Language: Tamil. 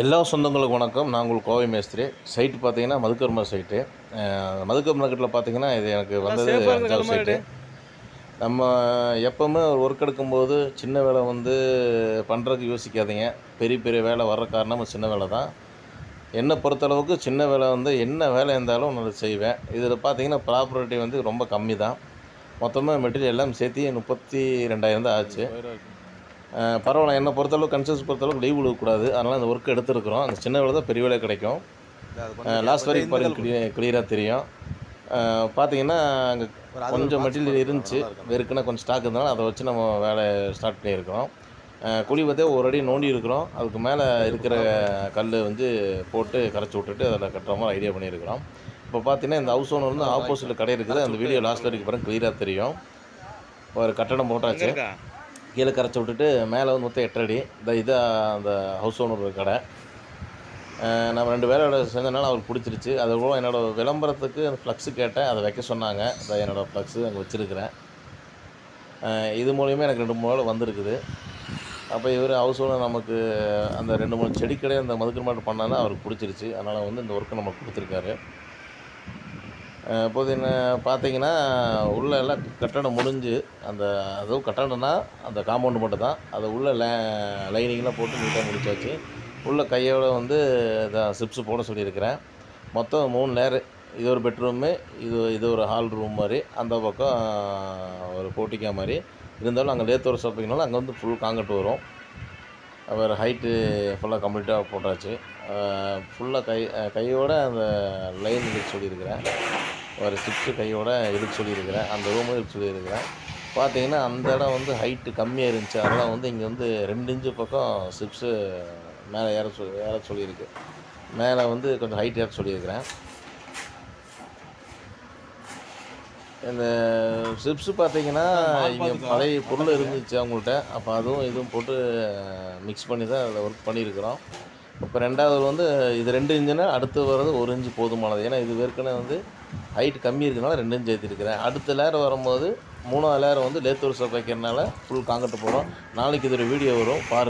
எல்லா சொந்தங்களுக்கும் வணக்கம். நான் உங்கள் கோவை மேஸ்திரி. சைட்டு பார்த்தீங்கன்னா மதுக்கர்மா சைட்டு மதுக்கர் மார்க்கெட்டில் பார்த்தீங்கன்னா இது எனக்கு வந்தது அஞ்சாவது சைட்டு நம்ம எப்போவுமே ஒரு ஒர்க் எடுக்கும்போது சின்ன வேலை வந்து பண்ணுறதுக்கு யோசிக்காதீங்க. பெரிய பெரிய வேலை வர்ற காரணம் சின்ன வேலை தான். என்னை பொறுத்தளவுக்கு சின்ன வேலை வந்து என்ன வேலை இருந்தாலும் நான் செய்வேன். இதில் பார்த்தீங்கன்னா ப்ராப்பர்ட்டி வந்து ரொம்ப கம்மி தான். மொத்தமாக மெட்டீரியல் எல்லாம் சேர்த்து முப்பத்தி ரெண்டாயிரம் தான் ஆச்சு. பரவாயில்ல. என்னை பொறுத்தளவுக்கு கன்சல்ஸ் பொறுத்தளவுக்கு லீவ் விடக்கூடாது. அதனால் அந்த ஒர்க் எடுத்துருக்குறோம். அந்த சின்ன வேலை தான் பெரிய வேலை கிடைக்கும். லாஸ்ட் வரைக்கும் பாருங்க கிளியர் கிளியராக தெரியும். பார்த்தீங்கன்னா அங்கே கொஞ்சம் மெட்டீரியல் இருந்துச்சு. வெறுக்குன்னா கொஞ்சம் ஸ்டாக் இருந்தாலும் அதை வச்சு நம்ம வேலை ஸ்டார்ட் பண்ணியிருக்கிறோம். குழி பார்த்தே ஒரு அடி நோண்டி இருக்கிறோம். அதுக்கு மேலே இருக்கிற கல் வந்து போட்டு கரைச்சி விட்டுட்டு அதில் கட்டுற மாதிரி ஐடியா பண்ணியிருக்கிறோம். இப்போ பார்த்தீங்கன்னா இந்த ஹவுஸ் ஓனர் வந்து ஆப்போசிட்டில் கடை இருக்குது. அந்த வீடியோ லாஸ்ட் வரைக்கும் பாருங்க கிளியராக தெரியும். ஒரு கட்டடம் போட்டாச்சு. இருக்கா? கீழே கரைச்சி விட்டுட்டு மேலே வந்து மொத்தம் எட்டடி இந்த இதாக அந்த ஹவுஸ் ஓனர் கடை. நம்ம ரெண்டு வேலையோட சேர்ந்தனால அவருக்கு பிடிச்சிருச்சு. அது கூட என்னோடய விளம்பரத்துக்கு ஃப்ளக்ஸு கேட்டேன். அதை வைக்க சொன்னாங்க. அதை என்னோடய ஃப்ளக்ஸு அங்கே வச்சுருக்கிறேன். இது மூலியமாக எனக்கு ரெண்டு மூணு வேலை வந்திருக்குது. அப்போ இவர் ஹவுஸ் ஓனர் நமக்கு அந்த ரெண்டு மூணு செடி கடையை அந்த மதுக்கர் மாட்டு பண்ணாலும் அவருக்கு பிடிச்சிருச்சு. அதனால் வந்து இந்த ஒர்க்கை நமக்கு கொடுத்துருக்காரு. இப்போது என்ன பார்த்தீங்கன்னா உள்ளே எல்லாம் கட்டடம் முடிஞ்சு அந்த அதுவும் கட்டடம்னா அந்த காம்பவுண்டு மட்டும் தான் அதை உள்ளே லே லைனிங்லாம் போட்டு நீட்டாக முடிச்சாச்சு. உள்ளே கையோட வந்து இதான் சிப்ஸு போட சொல்லியிருக்கிறேன். மொத்தம் மூணு லேயரு இது ஒரு பெட்ரூமு இது இது ஒரு ஹால் ரூம் மாதிரி. அந்த பக்கம் ஒரு போட்டிக்கா மாதிரி. இருந்தாலும் அங்கே லேத்தோர ஷாப்பிங்னால அங்கே வந்து ஃபுல் காங்கிரட் வரும். அப்புறம் ஹைட்டு ஃபுல்லாக கம்ப்ளீட்டாக போட்டாச்சு. ஃபுல்லாக கை கையோடு கையோட அந்த லைன் இழுக்க சொல்லியிருக்கிறேன். ஒரு சிப்ஸு கையோட இழுக்க சொல்லியிருக்கிறேன். அந்த ரூமும் இழுக்க சொல்லியிருக்கிறேன். பார்த்தீங்கன்னா அந்த இடம் வந்து ஹைட்டு கம்மியாக இருந்துச்சு. அதெல்லாம் வந்து இங்கே வந்து ரெண்டு இன்ச்சு பக்கம் சிப்ஸு மேலே ஏற சொல்லி ஏற சொல்லியிருக்கு. மேலே வந்து கொஞ்சம் ஹைட் ஏற சொல்லியிருக்கிறேன். இந்த சிப்ஸு பார்த்தீங்கன்னா இங்கே பழைய பொருள் இருந்துச்சு அவங்கள்ட்ட. அப்போ அதுவும் இதுவும் போட்டு மிக்ஸ் பண்ணி தான் அதில் ஒர்க் பண்ணியிருக்கிறோம் இப்போ ரெண்டாவது வந்து இது ரெண்டு இன்ச்சுனா அடுத்து வர்றது ஒரு இன்ச்சு போதுமானது. ஏன்னா இது ஏற்கனவே வந்து ஹைட் கம்மி இருக்கனால ரெண்டு இன்ச்சு ஏற்றிருக்கிறேன் அடுத்த லேயர் வரும்போது மூணாவது லேயர் வந்து லேத்தூர் சப் வைக்கிறனால ஃபுல் காங்கிரட் போகிறோம் நாளைக்கு இது ஒரு வீடியோ வரும் பாருங்கள்